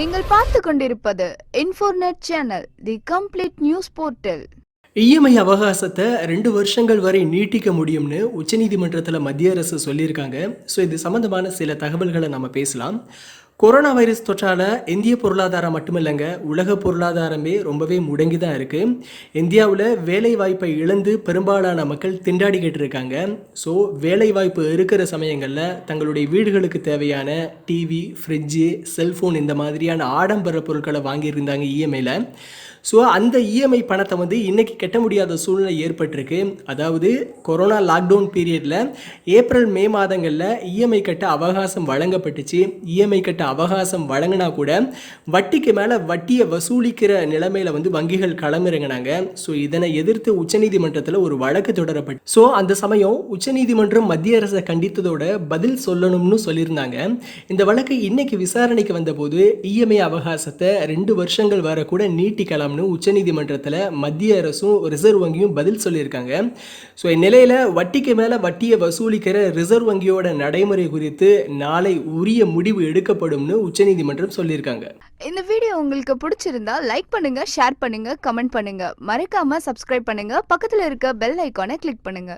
நீங்கள் பார்த்து கொண்டிருப்பது Infonet channel the complete news portal EMI அவகாசத்தை ரெண்டு வருஷங்கள் வரை நீட்டிக்க முடியும்னு உச்சநீதிமன்றத்தில் மத்திய அரசு சொல்லியிருக்காங்க. ஸோ இது சம்மந்தமான சில தகவல்களை நம்ம பேசலாம். கொரோனா வைரஸ் தொற்றால் இந்திய பொருளாதாரம் மட்டுமில்லைங்க உலக பொருளாதாரமே ரொம்பவே முடங்கி தான் இருக்குது இந்தியாவில் வேலை வாய்ப்பை இழந்து பெரும்பாலான மக்கள் திண்டாடிக்கிட்டு இருக்காங்க ஸோ வேலை வாய்ப்பு இருக்கிற சமயங்களில் தங்களுடைய வீடுகளுக்கு தேவையான டிவி ஃப்ரிட்ஜு செல்ஃபோன் இந்த மாதிரியான ஆடம்பர பொருட்களை வாங்கியிருந்தாங்க இஎம்ஐயில் ஸோ அந்த இஎம்ஐ பணத்தை வந்து இன்றைக்கி கட்ட முடியாத சூழ்நிலை ஏற்பட்டிருக்கு. அதாவது கொரோனா லாக்டவுன் பீரியடில் ஏப்ரல் மே மாதங்களில் இஎம்ஐ கட்ட அவகாசம் வழங்கப்பட்டுச்சு. இஎம்ஐ கட்ட அவகாசம் வழங்கினா கூட வட்டிக்கு மேலே வட்டியை வசூலிக்கிற நிலைமையில் வந்து வங்கிகள் களமிறங்கினாங்க. ஸோ இதனை எதிர்த்து உச்சநீதிமன்றத்தில் ஒரு வழக்கு தொடரப்பட்டு ஸோ அந்த சமயம் உச்சநீதிமன்றம் மத்திய அரசை கண்டித்ததோட பதில் சொல்லணும்னு சொல்லியிருந்தாங்க. இந்த வழக்கு இன்னைக்கு விசாரணைக்கு வந்தபோது இஎம்ஐ அவகாசத்தை ரெண்டு வருஷங்கள் வரை கூட வேண்டாம்னு உச்சநீதிமன்றத்தில் மத்திய அரசும் ரிசர்வ் வங்கியும் பதில் சொல்லியிருக்காங்க. ஸோ இந்நிலையில் வட்டிக்கு மேலே வட்டியை வசூலிக்கிற ரிசர்வ் வங்கியோட நடைமுறை குறித்து நாளை உரிய முடிவு எடுக்கப்படும்னு உச்சநீதிமன்றம் சொல்லியிருக்காங்க. இந்த வீடியோ உங்களுக்கு பிடிச்சிருந்தா லைக் பண்ணுங்க ஷேர் பண்ணுங்க கமெண்ட் பண்ணுங்க. மறக்காம சப்ஸ்கிரைப் பண்ணுங்க. பக்கத்தில் இருக்க பெல் ஐக்கானை கிளிக் பண்ணுங்க.